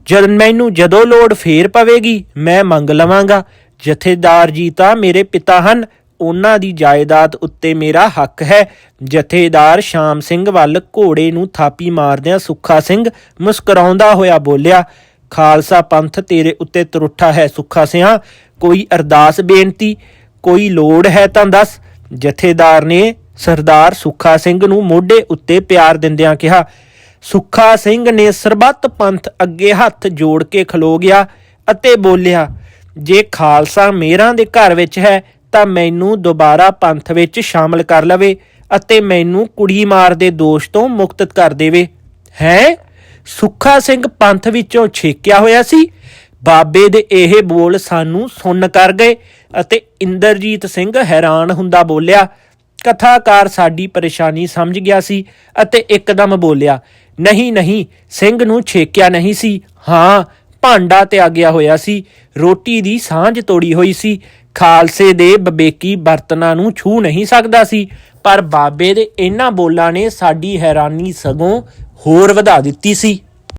ਜਦ ਮੈਨੂੰ ਜਦੋਂ ਲੋੜ ਫੇਰ ਪਵੇਗੀ, ਮੈਂ ਮੰਗ ਲਵਾਂਗਾ। ਜਥੇਦਾਰ ਜੀ ਤਾਂ ਮੇਰੇ ਪਿਤਾ ਹਨ ਉਹਨਾਂ ਦੀ ਜਾਇਦਾਦ ਉੱਤੇ ਮੇਰਾ ਹੱਕ ਹੈ। ਜਥੇਦਾਰ ਸ਼ਾਮ ਸਿੰਘ ਵੱਲ ਘੋੜੇ ਨੂੰ ਥਾਪੀ ਮਾਰਦਿਆਂ ਸੁੱਖਾ ਸਿੰਘ ਮੁਸਕਰਾਉਂਦਾ ਹੋਇਆ ਬੋਲਿਆ, ਖਾਲਸਾ ਪੰਥ ਤੇਰੇ ਉੱਤੇ ਤਰੁੱਠਾ ਹੈ ਸੁੱਖਾ ਸਿਆ, ਕੋਈ ਅਰਦਾਸ ਬੇਨਤੀ, ਕੋਈ ਲੋੜ ਹੈ ਤਾਂ ਦੱਸ। ਜਥੇਦਾਰ ਨੇ ਸਰਦਾਰ ਸੁੱਖਾ ਸਿੰਘ ਨੂੰ ਮੋਢੇ ਉੱਤੇ ਪਿਆਰ ਦਿੰਦਿਆਂ ਕਿਹਾ, ਸੁੱਖਾ ਸਿੰਘ ਨੇ ਸਰਬੱਤ ਪੰਥ ਅੱਗੇ ਹੱਥ ਜੋੜ ਕੇ ਖਲੋ ਗਿਆ ਅਤੇ ਬੋਲਿਆ, ਜੇ ਖਾਲਸਾ ਮੇਰਾਂ ਦੇ ਘਰ ਵਿੱਚ ਹੈ ਤਾਂ ਮੈਨੂੰ ਦੁਬਾਰਾ ਪੰਥ ਵਿੱਚ ਸ਼ਾਮਲ ਕਰ ਲਵੇ ਅਤੇ ਮੈਨੂੰ ਕੁੜੀ ਮਾਰ ਦੇ ਦੋਸ਼ ਤੋਂ ਮੁਕਤ ਕਰ ਦੇਵੇ। ਹੈ? ਸੁੱਖਾ ਸਿੰਘ ਪੰਥ ਵਿੱਚੋਂ ਛੇਕਿਆ ਹੋਇਆ ਸੀ। ਬਾਬੇ ਦੇ ਇਹ ਬੋਲ ਸਾਨੂੰ ਸੁਣ ਕਰ ਗਏ ਅਤੇ ਇੰਦਰਜੀਤ ਸਿੰਘ ਹੈਰਾਨ ਹੁੰਦਾ ਬੋਲਿਆ, ਕਥਾਕਾਰ ਸਾਡੀ ਪਰੇਸ਼ਾਨੀ ਸਮਝ ਗਿਆ ਸੀ ਅਤੇ ਇੱਕਦਮ ਬੋਲਿਆ, ਨਹੀਂ ਨਹੀਂ, ਸਿੰਘ ਨੂੰ ਛੇਕਿਆ ਨਹੀਂ ਸੀ। ਹਾਂ, ਭਾਂਡਾ ਤੇ ਗਿਆ ਹੋਇਆ ਸੀ। ਰੋਟੀ ਦੀ ਸਾਂਝ ਤੋੜੀ ਹੋਈ ਸੀ। ਖਾਲਸੇ ਦੇ ਬਬੇਕੀ ਬਰਤਨਾਂ ਨੂੰ ਛੂ ਨਹੀਂ ਸਕਦਾ ਸੀ, ਪਰ ਬਾਬੇ ਦੇ ਇਹਨਾਂ ਬੋਲਾਂ ਨੇ ਸਾਡੀ ਹੈਰਾਨੀ ਸਗੋਂ ਹੋਰ ਵਧਾ ਦਿੱਤੀ ਸੀ।